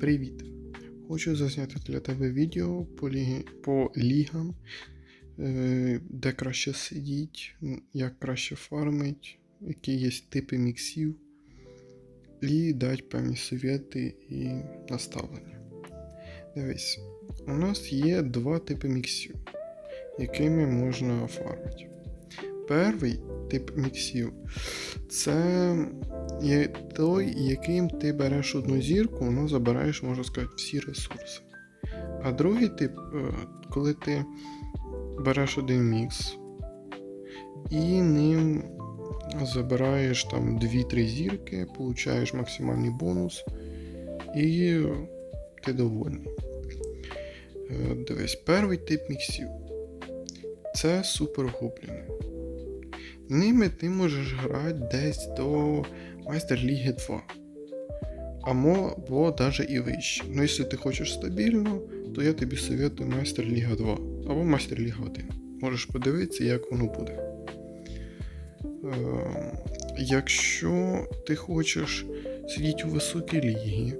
Привіт! Хочу зазняти для тебе відео по, лігі... по лігам, е, де краще сидіть, як краще фармить, які є типи міксів, і дати певні совєти і наставлення. Дивись, у нас є два типи міксів, якими можна фармити. Перший тип міксів це є той, яким ти береш одну зірку, воно забираєш, можна сказати, всі ресурси. А другий тип, е, коли ти береш один мікс і ним забираєш там 2-3 зірки, получаєш максимальний бонус, і ти довольний. Е, Дивись, перший тип міксів це супергобліни. Ними ти можеш грати десь до Майстер Ліги 2. Або навіть і вище. Ну, якщо ти хочеш стабільно, то я тобі советую Майстер Ліга 2 або Майстер Ліга 1. Можеш подивитися, як воно буде. Е, якщо ти хочеш сидіти у високій лігі,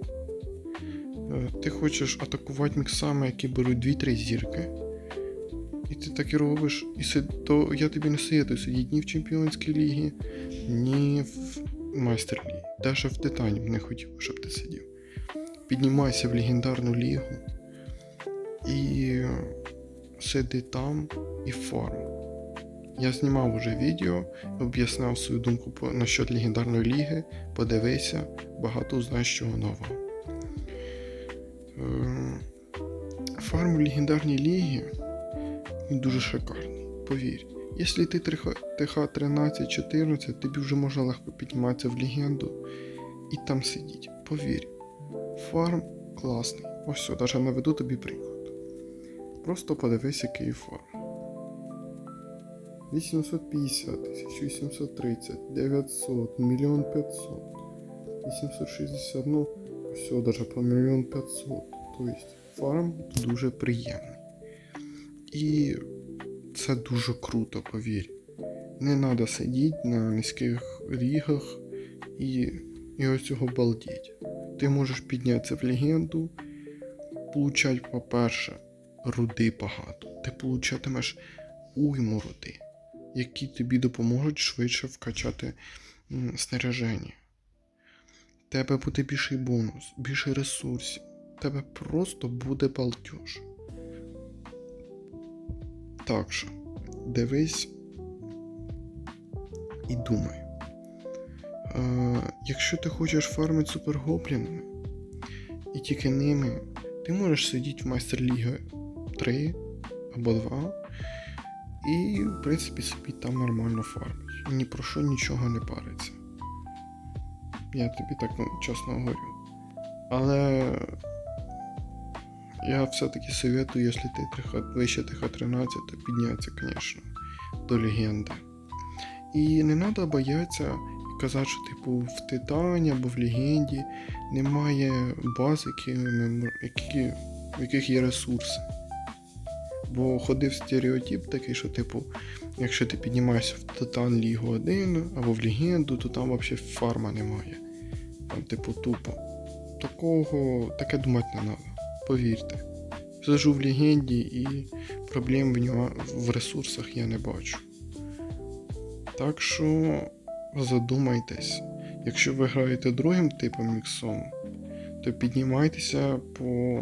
е, ти хочеш атакувати міксами, які беруть 2-3 зірки. І ти так і робиш, і си- то я тобі не сидіти ні в Чемпіонській лігі, ні в Майстер лігі. Навіть в Титані б не хотів, щоб ти сидів. Піднімайся в легендарну лігу і сиди там і фарм. Я знімав уже відео, об'ясняв свою думку по, насчет легендарної ліги. Подивися, багато узнаєш чого нового. Е, Фарм легендарній лігі він дуже шикарний. Повір. Якщо ти ТХ 13-14, тобі вже можна легко підніматися в легенду і там сидіть. Повір. Фарм класний. Ось все, навіть наведу тобі приклад. Просто подивись, який фарм. 850, 1830, 900, 1 500, 860, ну, все, навіть по 1 500. Тобто фарм дуже приємний. І це дуже круто, повір. Не треба сидіти на низьких рігах і, і ось цього балдіть. Ти можеш піднятися в легенду, получати, по-перше, руди багато. Ти получатимеш уйму руди, які тобі допоможуть швидше вкачати снаряження. Тебе буде більший бонус, більше ресурсів. Тебе просто буде балдеж. Так що, дивись і думай. Е, якщо ти хочеш фармити супергоблінами, і тільки ними, ти можеш сидіти в майстер ліги 3 або 2, і, в принципі, собі там нормально фармить. Ні про що нічого не париться. Я тобі так ну, чесно говорю. Але я все-таки советую, якщо ти ТХ, вище ТХ-13, то піднятися, звісно, до легенди. І не треба боятися казати, що типу в Титані або в легенді немає баз, які, які, в яких є ресурси. Бо ходив стереотип такий, що, типу, якщо ти піднімаєшся в Титан Лігу 1 або в легенду, то там взагалі фарма немає. Там, типу, тупо. Такого, таке думати не треба. Повірте. Сижу в легенді і проблем в, нього, в ресурсах я не бачу. Так що задумайтесь, якщо ви граєте другим типом міксом, то піднімайтеся по.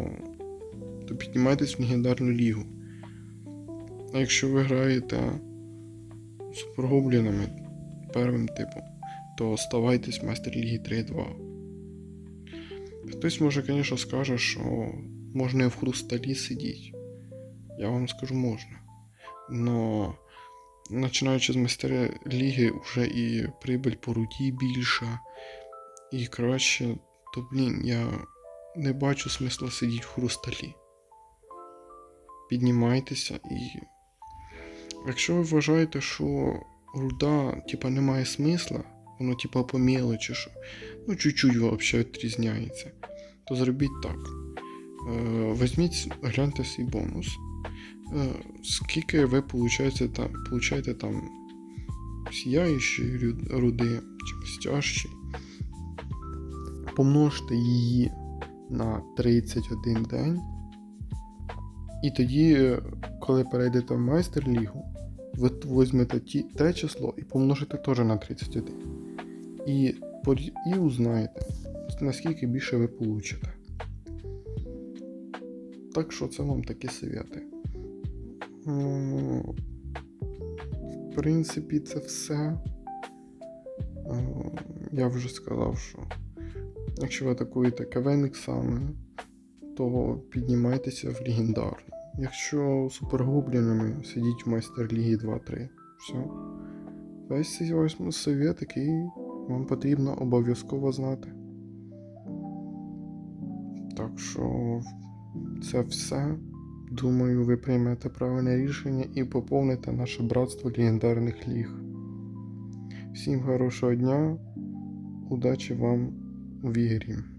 то піднімайтесь в легендарну лігу. А якщо ви граєте супергоблінами первим типом, то оставайтесь в майстер ліги 3-2. Хтось може, звісно, скаже, що можна і в хрусталі сидіти. Я вам скажу, можна. Но починаючи з майстера ліги, вже і прибиль по руді більша, і краще, то блін, я не бачу смисла сидіти в хрусталі. Піднімайтеся і. Якщо ви вважаєте, що руда, типа, не має смисла, воно типа по мелочі, що ну чуть-чуть взагалі відрізняється, то зробіть так. Е, Візьміть, гляньте свій бонус. Е, Скільки ви получаєте там, получаєте там сіяючі руди чи блестящі, помножте її на 31 день. І тоді, е, коли перейдете в майстер-лігу, ви візьмете ті, те число і помножите теж на 31. І, і узнаєте, наскільки більше ви получите. Так що це вам такі совєти. В принципі, це все. Е, Я вже сказав, що якщо ви атакуєте КВ іксами, то піднімайтеся в легендарну. Якщо супергоблінами, сидіть в майстер лігі 2-3. Все. Весь цей ось совет, який вам потрібно обов'язково знати. Так що це все. Думаю, ви приймете правильне рішення і поповните наше братство легендарних ліг. Всім хорошого дня, удачі вам у ігрі.